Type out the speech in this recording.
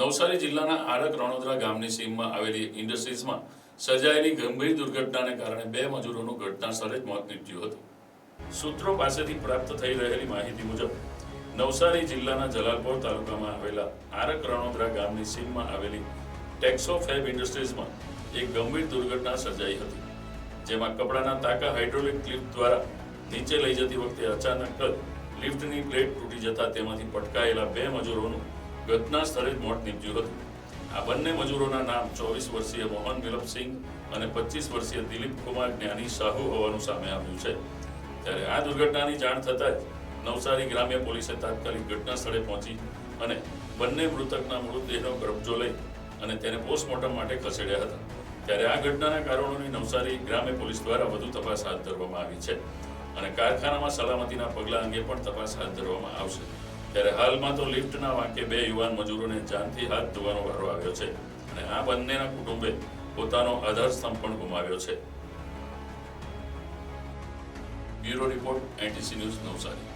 નવસારી જિલ્લાના આરક રણોદરા ગામની સીમમાં આવેલી ઇન્ડસ્ટ્રીઝમાં સર્જાયેલી ગંભીર દુર્ઘટનાને કારણે બે મજૂરોનું ઘટના સ્થળે જ મોત નીપજ્યું હતું. સૂત્રો પાસેથી પ્રાપ્ત થઈ રહેલી માહિતી મુજબ, નવસારી જિલ્લાના જલાલપોર તાલુકામાં આવેલા આરક રણોદરા ગામની સીમમાં આવેલી ટેક્સો ફેબ ઇન્ડસ્ટ્રીઝમાં એક ગંભીર દુર્ઘટના સર્જાઈ હતી, જેમાં કપડાના તાકા હાઇડ્રોલિક ક્લિપ દ્વારા નીચે લઈ જતી વખતે અચાનક જ લિફ્ટની પ્લેટ તૂટી જતા તેમાંથી પટકાયેલા બે મજૂરોનું ઘટના સ્થળે જ મોત નીપજ્યું હતું. આ બંને મજૂરોના નામ ચોવીસ વર્ષીય મોહન વિલપસિંહ અને પચીસ વર્ષીય દિલીપ કુમાર જ્ઞાની સાહુ હોવાનું સામે આવ્યું છે. ત્યારે આ દુર્ઘટનાની જાણ થતાં જ નવસારી ગ્રામ્ય પોલીસે તાત્કાલિક ઘટના સ્થળે પહોંચી અને બંને મૃતકના મૃતદેહનો કબજો લઈ અને તેને પોસ્ટમોર્ટમ માટે ખસેડ્યા હતા. ત્યારે આ ઘટનાના કારણોની નવસારી ગ્રામ્ય પોલીસ દ્વારા વધુ તપાસ હાથ ધરવામાં આવી છે અને કારખાનામાં સલામતીના પગલાં અંગે પણ તપાસ હાથ ધરવામાં આવશે. ત્યારે હાલમાં તો લિફ્ટના વાંકે બે યુવાન મજૂરોને જાનથી હાથ ધોવાનો વારો આવ્યો છે અને આ બંનેના કુટુંબે પોતાનો આધાર સ્તંભ પણ ગુમાવ્યો છે. Bureau report, NTC news Navsari.